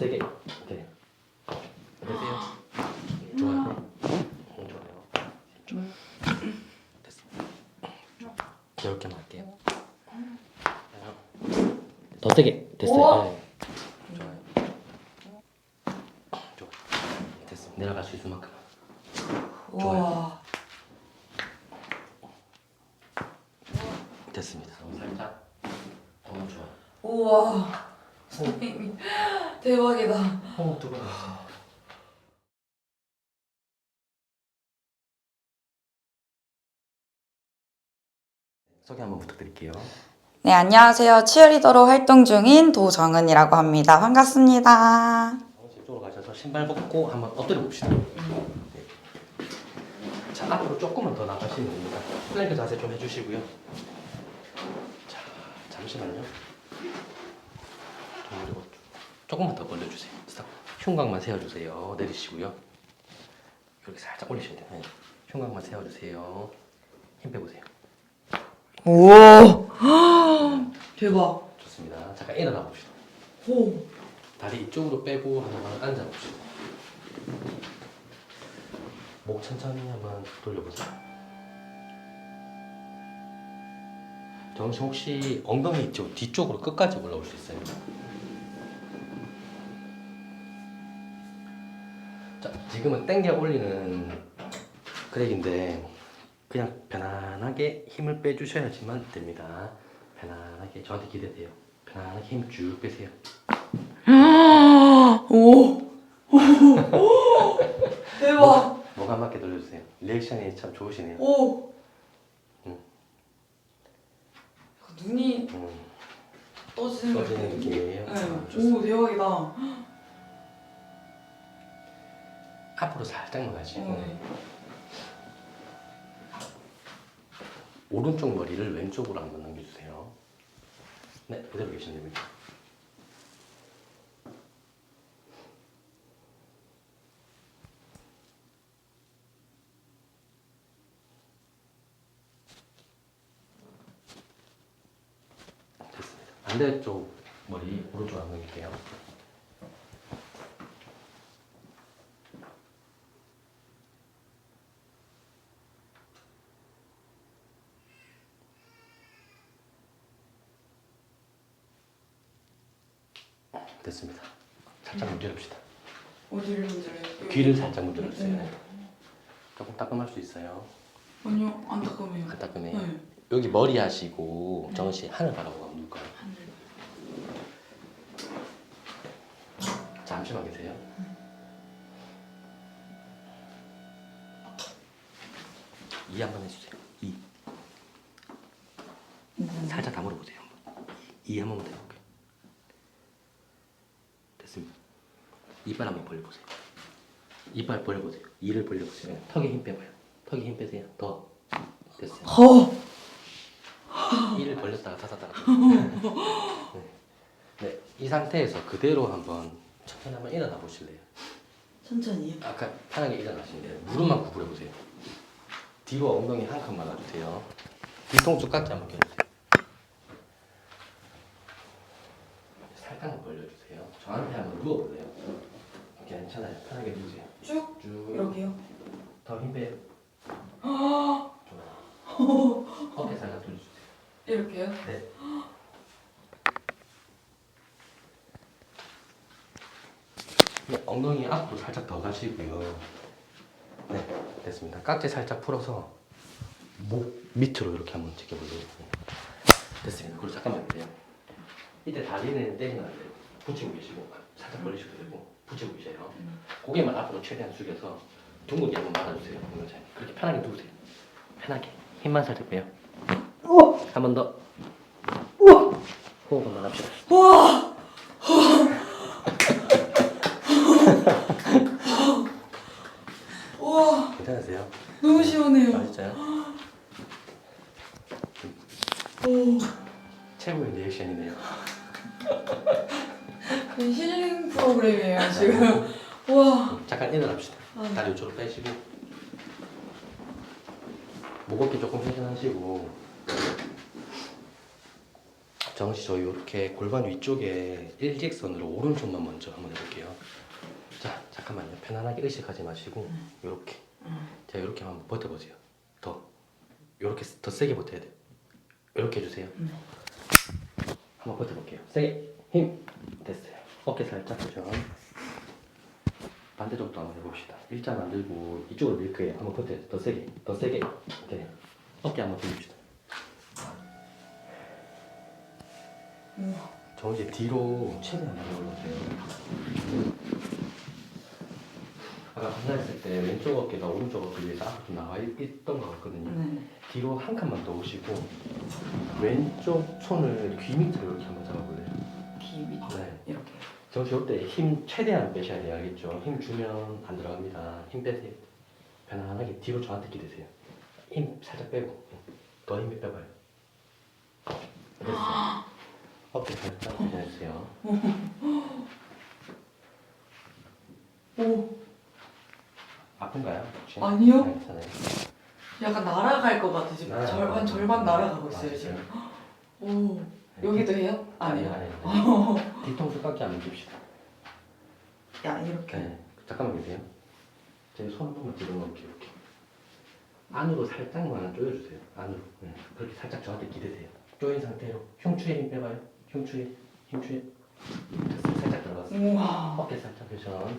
네. 어떠세요? 네, 좋아요. 음, 좋아요. 좋아요. 됐어. 이렇게만 할게요. 더 세게. 됐어요. 우와. 네. 좋아요. 좋아. 됐어. 내려갈 수 있을 만큼. 와. 됐습니다. 살짝. 너무 좋아. 우와. 선생님 대박이다. 호흡 두번 하세요. 소개 한번 부탁드릴게요. 네, 안녕하세요. 치어리더로 활동 중인 도정은이라고 합니다. 반갑습니다. 이쪽으로 가셔서 신발 벗고 한번 엎드려 봅시다. 네. 자 앞으로 조금만 더 나가시면 됩니다. 플랭크 자세 좀 해주시고요. 자 잠시만요. 좀 그리고 조금만 더 벌려주세요. 스탑. 흉곽만 세워주세요. 내리시고요. 이렇게 살짝 올리시면 돼요. 네. 흉곽만 세워주세요. 힘 빼보세요. 우와. 대박. 좋습니다. 잠깐 일어나 봅시다. 오. 다리 이쪽으로 빼고 한번 앉아 봅시다. 목 천천히 한번 돌려보세요. 정신 혹시 엉덩이 이쪽 뒤쪽으로 끝까지 올라올 수 있어요? 자, 지금은 당겨 올리는 그렉인데 그냥 편안하게 힘을 빼주셔야지만 됩니다. 편안하게 저한테 기대돼요. 편안하게 힘 쭉 빼세요. 오. 오. 대박. 목한 바퀴 돌려주세요. 리액션이 참 좋으시네요. 오. 음. 눈이 음, 떠지는 느낌. 느낌이에요. 네. 아, 좋습니다. 오 대박이다. 앞으로 살짝만 가시고 네. 오른쪽 머리를 왼쪽으로 한번 넘겨주세요. 네, 그대로 계시면 됩니다. 됐습니다. 반대쪽 머리 오른쪽 안 넘길게요. 됐습니다. 살짝 문지릅시다. 어디를 문제래요? 귀를 살짝 문지르세요. 네. 조금 따끔할 수 있어요. 아니요 안 따끔해요. 안 따끔해요. 네. 여기 머리 하시고 정은 씨 하늘 바라보고 한번 누울까요? 하늘. 잠시만 계세요. 이 한 번 해주세요. 이 살짝 다물어 보세요. 이 한 번만 해볼게요. 됐습니다. 이빨 한번 벌려보세요. 이빨 벌려보세요. 이를 벌려보세요. 턱에 힘 빼봐요. 턱에 힘 빼세요. 더 됐어요. 허. 이를 벌렸다가 닫았다가 네. 네, 이 상태에서 그대로 한번 천천히 한번 일어나 보실래요? 천천히. 아까 편하게 일어나시는데 무릎만 구부려 보세요. 뒤로 엉덩이 한칸 막아주세요. 뒤통수 깍지 한번 껴주세요. 살짝만 벌려주세요. 저한테 한번 누워보세요. 괜찮아요. 편하게 누우세요. 쭉 쭉. 이렇게요. 더 힘 빼요. 좋아요. 어깨 살짝 돌려주세요. 이렇게요. 네. 네, 엉덩이 앞으로 살짝 더 가시고요. 네, 됐습니다. 깍지 살짝 풀어서 목 밑으로 이렇게 한번 지켜보세요. 네. 됐습니다. 그리고 잠깐만 기다려 이때 다리는 때리면 안 돼요. 붙이고 계시고 살짝 벌리셔도 되고 계세요. 고개만 앞으로 최대한 숙여서 둥근히 한번 막아주세요. 이거잖아요. 그렇게 편하게 누우세요. 편하게 힘만 살짝 빼요. 한번 더. 호흡 한번 합시다. 우와. 우와. 괜찮으세요? 너무 시원해요. 맛있어요? 오. 최고의 리액션이네요. 거의 힐링 프로그램이에요 지금. 우와. 잠깐 일어납시다. 아, 네. 다리 우측으로 빼시고 목 어깨 조금 회전하시고 정씨 저희 이렇게 골반 위쪽에 일직선으로 오른손만 먼저 한번 해볼게요. 자 잠깐만요. 편안하게 의식하지 마시고 이렇게 자 이렇게 한번 버텨보세요. 더 이렇게 더 세게 버텨야 돼요. 이렇게 해주세요. 한번 버텨볼게요. 세게 힘 됐어요. 어깨 살짝 고정. 반대쪽도 한번 해봅시다. 일자 만들고 이쪽으로 밀 거예요. 한번 버텨요. 더 세게, 더 세게. 네. 어깨 한번 돌립시다. 저 이제 뒤로 최대한 많이 올려주세요. 아까 감사했을 때 왼쪽 어깨가 오른쪽 어깨 위에서 앞으로 좀 나와 있- 있던 것 같거든요. 네. 뒤로 한 칸만 더 오시고 왼쪽 손을 귀 밑으로 이렇게 한번 잡아볼래요? 귀 밑. 네. 이렇게. 정시 올때 힘 최대한 빼셔야 돼요 알겠죠? 힘 주면 안 들어갑니다 힘 빼세요 편안하게 뒤로 저한테 기대세요 힘 살짝 빼고 더 힘이 빼봐요 됐어요 어깨 살짝 내려주세요 오. 아픈가요? 혹시? 아니요. 네, 괜찮아요 약간 날아갈 것 같아 지금. 절반 것 절반. 날아가고 있어요 맞아요. 지금. 오. 여기도 해요? 아니요 아니요. 아니요 뒤통수 깎기 안 줍시다 야 이렇게. 네, 잠깐만 계세요. 제 손 한 번만 뒤로 넣을게요. 이렇게. 안으로 살짝만 조여주세요. 안으로. 네, 그렇게 살짝 저한테 기대세요. 조인 상태로 흉추에 힘 빼봐요. 흉추에, 흉추에. 살짝 들어갔어요. 우와. 어깨 살짝 회전.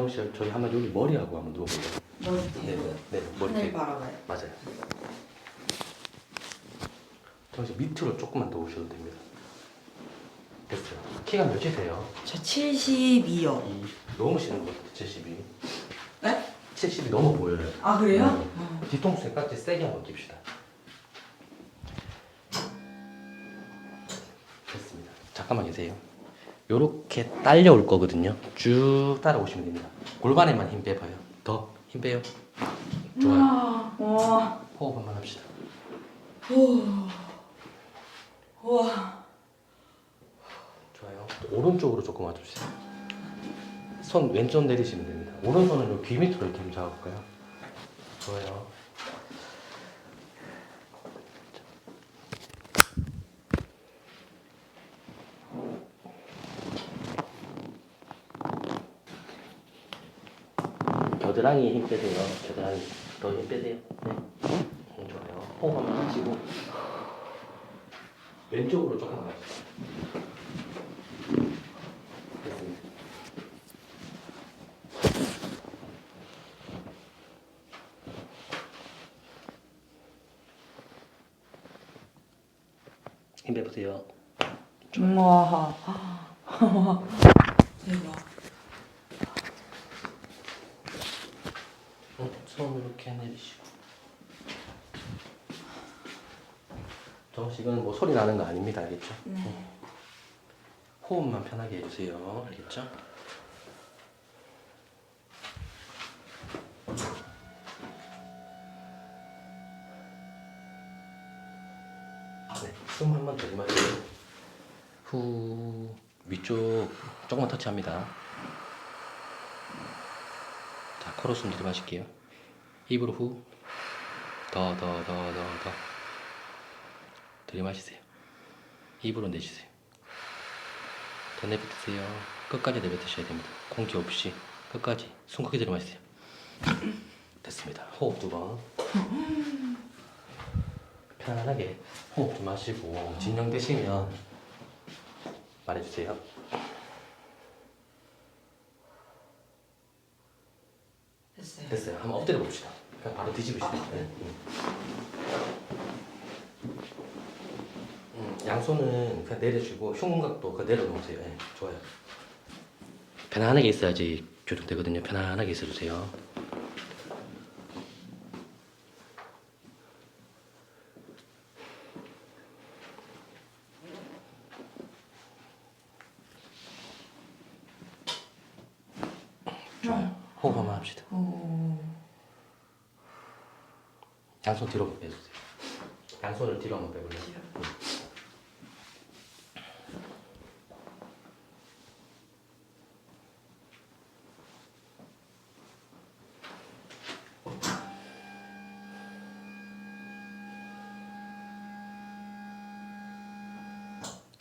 정씨 저희 한번 여기 머리하고 한번 누워볼래요? 머리 네, 대고요. 네, 머리 하늘 대고. 바라봐요. 맞아요. 정신 밑으로 조금만 더 오셔도 됩니다. 됐어요. 키가 몇이세요? 저 72요. 이 넘으시는 것 같아요. 72. 네? 70이 넘어 보여요. 아 그래요? 네. 어. 뒤통수에 깍지 세게 한번 낍시다. 됐습니다. 잠깐만 계세요. 요렇게 딸려올 거거든요. 쭉 따라오시면 됩니다. 골반에만 힘 빼봐요. 더 힘 빼요. 좋아요. 우와. 우와. 호흡 한번 합시다. 우와. 좋아요. 오른쪽으로 조금 와주세요. 손 왼쪽 내리시면 됩니다. 오른손은 요귀 밑으로 이렇게 잡아볼까요? 좋아요. 겨드랑이에 힘 빼세요. 겨드랑이 더힘 빼세요. 네. 음, 좋아요. 호흡 한번 하시고 왼쪽으로 조금 가주세요. 됐습니다. 힘 빼보세요. 우와. 대박. 어, 손 이렇게 내리시고. 정식은 뭐 소리 나는 거 아닙니다, 알겠죠? 네. 호흡만 편하게 해주세요, 알겠죠? 네, 숨 한번 들이마시고 후 위쪽 조금만 터치합니다. 자, 코로 숨 들이마실게요. 입으로 후. 더, 더, 더, 더, 더. 들이마시세요. 입으로 내쉬세요. 더 내뱉으세요. 끝까지 내뱉으셔야 됩니다. 공기 없이 끝까지 숨 크게 들이마시세요. 됐습니다. 호흡 두 번. 편안하게 호흡 좀 하시고 진정되시면 말해주세요. 됐어요. 됐어요. 한번 엎드려 봅시다. 그냥 바로 뒤집으시면 돼요. 음. 음, 양손은 그냥 내려주고 흉곽도 그 내려놓으세요. 예, 좋아요. 편안하게 있어야지 교정되거든요. 편안하게 있어주세요. 좋아요. 호흡 한번 합시다. 오. 양손 뒤로 한번 빼주세요. 양손을 뒤로 한번 빼볼래요? 뒤로.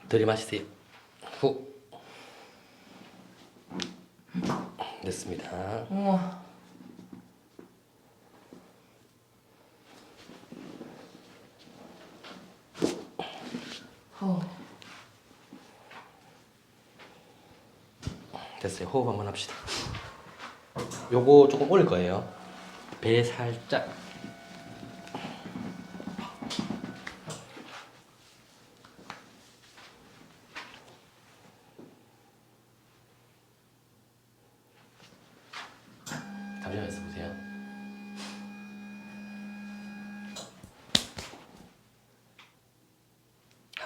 들이마시세요. 후. 됐습니다. 우와. 어. 됐어요. 호흡 한번 합시다. 요거 조금 올릴 거예요. 배 살짝. 잠시만 있어 보세요.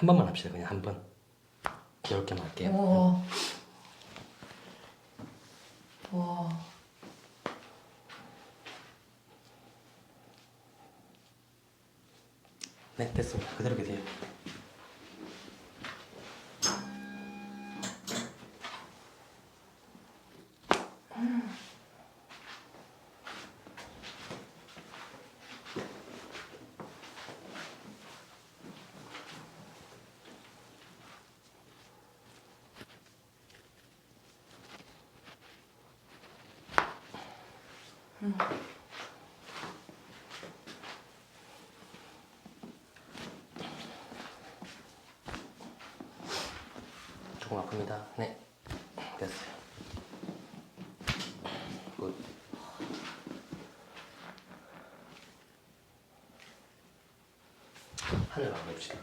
한 번만 합시다. 그냥 한 번. 귀엽게 할게요. 우와. 와. 네, 됐습니다. 그대로 계세요. 조금 아픕니다. 네, 됐어요. 굿. 하늘 바라봅시다.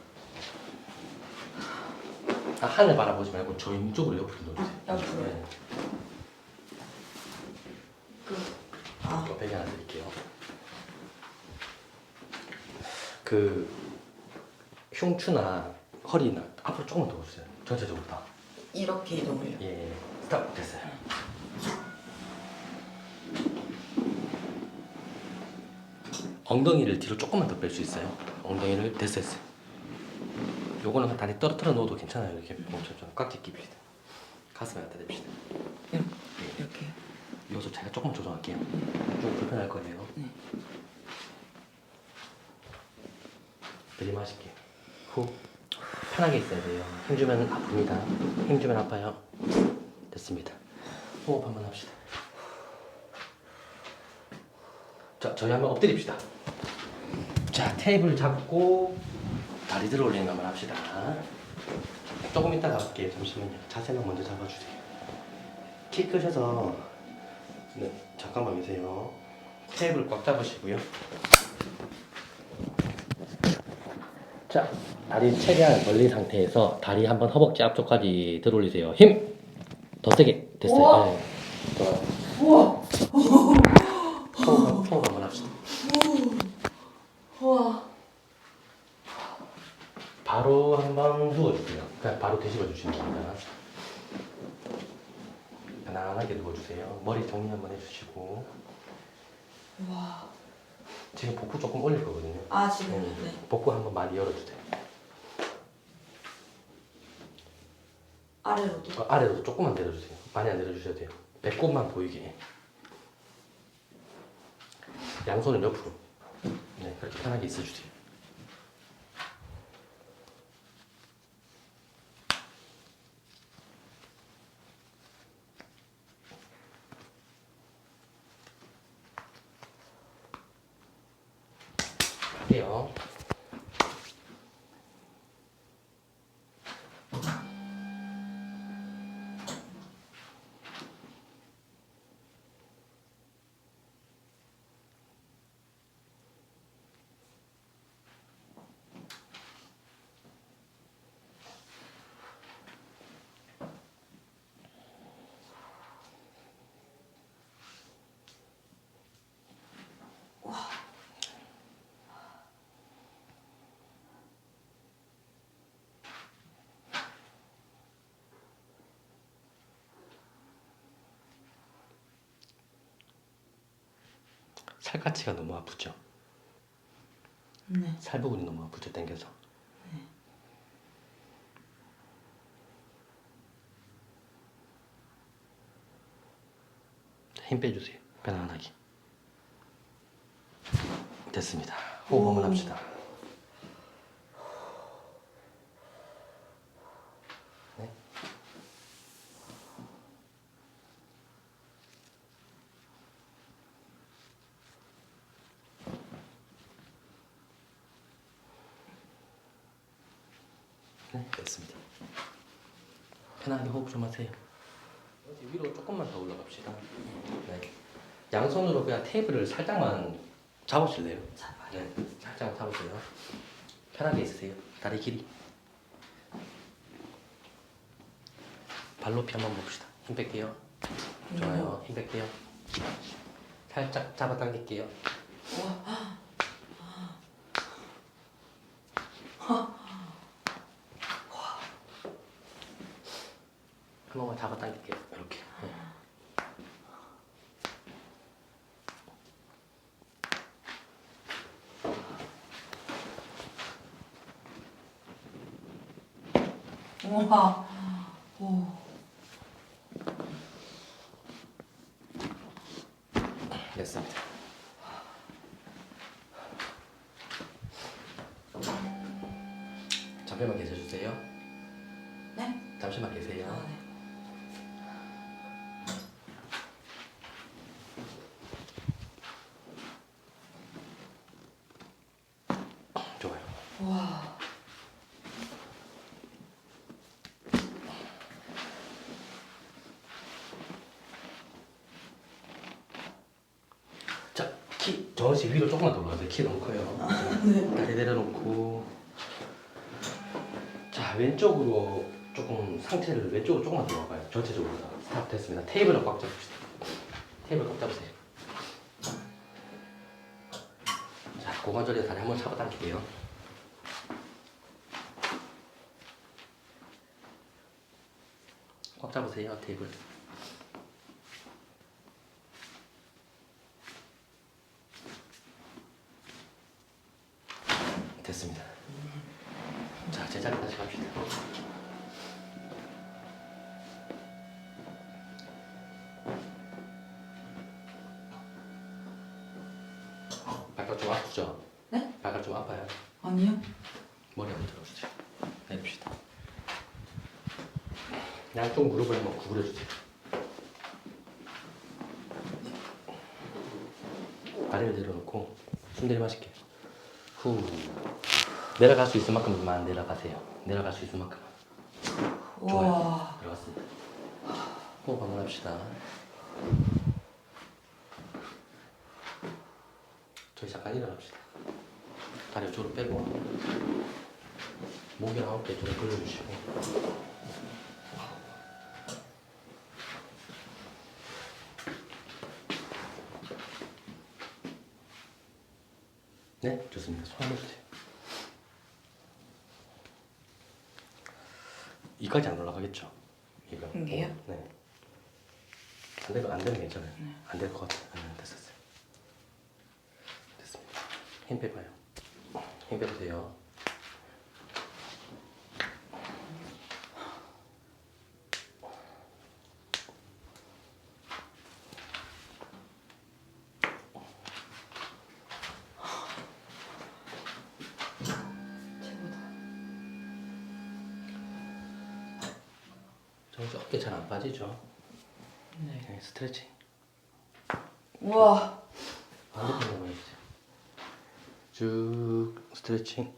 아, 하늘 바라보지 말고 저 이쪽으로 옆으로 놓으세요. 옆으로? 네. 그. 아. 이거 베개 하나 드릴게요. 그 흉추나 허리나 앞으로 조금만 더 오세요. 전체적으로 다. 이렇게 이동을요. 예, 스탑 됐어요. 엉덩이를 뒤로 조금만 더 뺄 수 있어요. 엉덩이를 됐어요. 됐어요. 요거는 다리 떨어뜨려 놓어도 괜찮아요. 이렇게 좀꽉 끼웁시다. 가슴에 갖다 댑시다. 이렇게. 이렇게. 요소 제가 조금 조정할게요. 좀 불편할 거예요. 네. 들이마실게요. 후. 편하게 있어야 돼요. 힘주면 아픕니다. 힘주면 아파요. 됐습니다. 호흡 한번 합시다. 자, 저희 한번 엎드립시다. 자, 테이블 잡고 다리 들어 올리는 거 한번 합시다. 조금 이따 가볼게요. 잠시만요. 자세만 먼저 잡아주세요. 키 크셔서 네, 잠깐만 계세요. 테이블 꽉 잡으시고요. 자, 다리 최대한 벌린 상태에서 다리 한번 허벅지 앞쪽까지 들어올리세요. 힘! 더 세게. 됐어요. 우와. 네. 좋아요. 우와. 호흡, 호흡 한번 합시다. 우와. 바로 한번 누워주세요. 그냥 바로 뒤집어 주시면 됩니다. 편안하게 누워주세요. 머리 정리 한번 해주시고. 와. 지금 복부 조금 올릴 거거든요. 아 지금 네. 네. 복부 한번 많이 열어주세요. 아래로도. 어, 아래로도 조금만 내려주세요. 많이 안 내려주셔도 돼요. 배꼽만 보이게. 양손은 옆으로. 네, 그렇게 편하게 있어주세요. 갈 살갗이가 너무 아프죠? 네. 살 부분이 너무 아프죠, 당겨서. 힘 빼주세요, 편안하게. 됐습니다. 호흡 한번 합시다. 네, 됐습니다. 편하게 호흡 좀 하세요. 위로 조금만 더 올라갑시다. 네. 양손으로 그냥 테이블을 살짝만 잡으실래요? 네, 살짝 잡으세요. 편하게 있으세요. 다리 길이. 발 높이 한번 봅시다. 힘 뺄게요. 좋아요. 힘 뺄게요. 살짝 잡아당길게요. 한 번만 잡아당길게요. 이렇게. 네. 우와. 오. 됐습니다. 잠시만 계셔주세요. 네? 잠시만 계세요. 아, 네. 좋아요. 우와. 자, 씨 위로 조금만 더 올라가세요. 키 너무 커요. 다리 내려놓고. 자, 왼쪽으로 조금 상체를 왼쪽으로 조금만 더 와봐요. 전체적으로 다. 스탑 됐습니다. 테이블을 꽉 잡읍시다. 테이블 꽉 잡으세요. 자, 고관절에 다리 한번 잡아당길게요. 꽉 잡으세요, 테이블. 됐습니다. 자, 제자리 다시 갑시다. 발가락 좀 아프죠? 네? 발가락 좀 아파요? 아니요. 머리 한번 들어주세요. 내립시다. 양쪽 무릎을 한번 구부려주세요. 다리를 내려놓고 숨 들이 마실게요. 후 내려갈 수 있을 만큼만 내려가세요. 내려갈 수 있을 만큼. 좋아요. 우와. 들어갔습니다. 호흡 한번 합시다. 저희 잠깐 일어납시다. 다리 이쪽으로 빼고 목이랑 어깨 좀 돌려주시고 네, 좋습니다. 손 한번 주세요. 이까지 안 올라가겠죠? 이거. 이게요? 어, 네. 안 되면 안 되면 괜찮아요. 안 될 것 같아요. 네, 됐었어요. 됐습니다. 힘 빼봐요. 힘 빼보세요. 정시 어깨 잘 안 빠지죠? 네. 네, 스트레칭. 우와. 반대편 한번 해주세요. 쭉 스트레칭.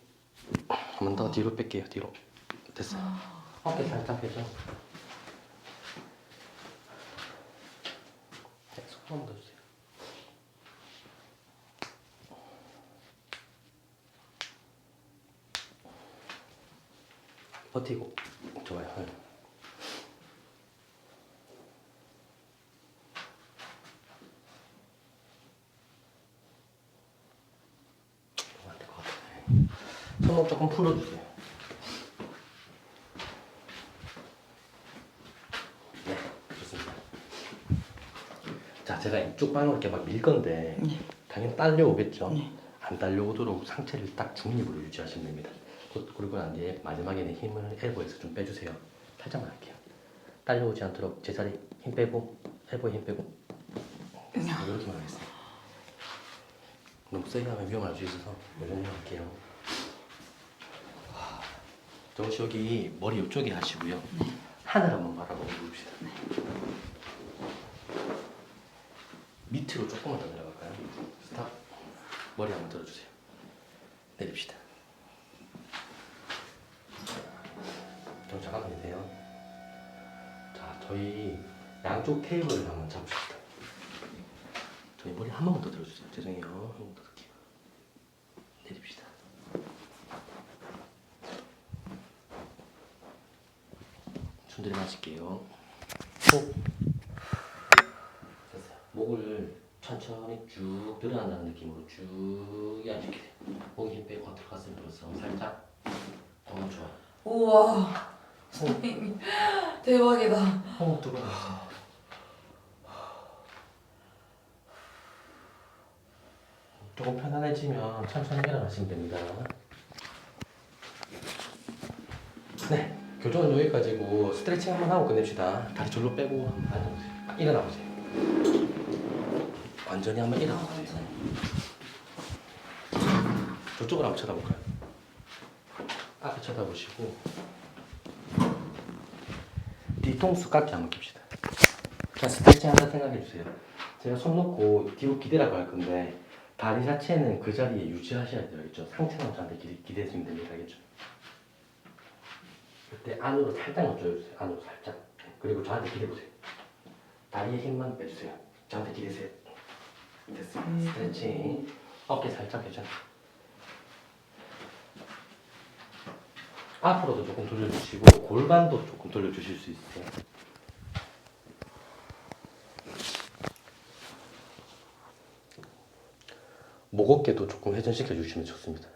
한번 더 뒤로 뺄게요. 뒤로. 됐어요. 어깨 살짝 펴죠. 네, 손 한번 더 주세요. 버티고 좋아요. 네. 안될 것 같아요. 손목 조금 풀어주세요. 네, 좋습니다. 자, 제가 이쪽 방으로 이렇게 막 밀 건데 네. 당연히 딸려오겠죠. 네. 안 딸려오도록 상체를 딱 중립으로 유지하시면 됩니다. 그- 그리고 난 뒤에 마지막에는 힘을 엘보에서 좀 빼주세요. 살짝만 할게요. 딸려오지 않도록 제자리 힘 빼고 엘보에 힘 빼고 이렇게만 하겠습니다. 너무 세게 하면 위험할 수 있어서 이 정도 할게요. 저 여기 머리 이쪽에 하시고요. 네. 하늘 한번 바라보고 봅시다. 네. 밑으로 조금만 더 내려갈까요? 스탑. 머리 한번 들어주세요. 내립시다. 좀 잠깐만 계세요. 자, 저희 양쪽 테이블을 한번 잡읍시다. 저희 머리 한 번만 더 들어주세요. 죄송해요. 한 번 더. 마실게요. 호. 됐어요. 목을 천천히 쭉 늘어난다는 느낌으로 쭉 이완시키세요. 목에 힘 빼고 들어갔으면 들었어. 살짝. 어, 좋아. 우와. 선생님 대박이다. 두번 하세요. 조금 편안해지면 천천히 일어나시면 됩니다. 네, 교정은 여기까지고 스트레칭 한번 하고 끝냅시다. 다리 절로 빼고 일어나 보세요. 완전히 한번 일어나 보세요. 저쪽으로 한번 쳐다볼까요? 앞에 쳐다보시고 뒤통수 깎기 한번 깁시다. 자, 스트레칭 한다 생각해 주세요. 제가 손 놓고 뒤로 기대라고 할 건데 다리 자체는 그 자리에 유지하셔야 돼요. 상체만 저한테 기대, 기대해주면 됩니다. 알겠죠? 그때 안으로 살짝 넣어주세요. 안으로 살짝. 그리고 저한테 기대보세요. 다리에 힘만 빼주세요. 저한테 기대세요. 됐습니다. 스트레칭. 어깨 살짝 괜찮아. 앞으로도 조금 돌려주시고 골반도 조금 돌려주실 수 있어요. 목 어깨도 조금 회전시켜 주시면 좋습니다.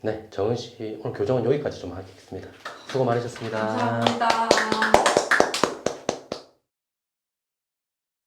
네, 정은 씨 오늘 교정은 여기까지 좀 하겠습니다. 수고 많으셨습니다. 감사합니다.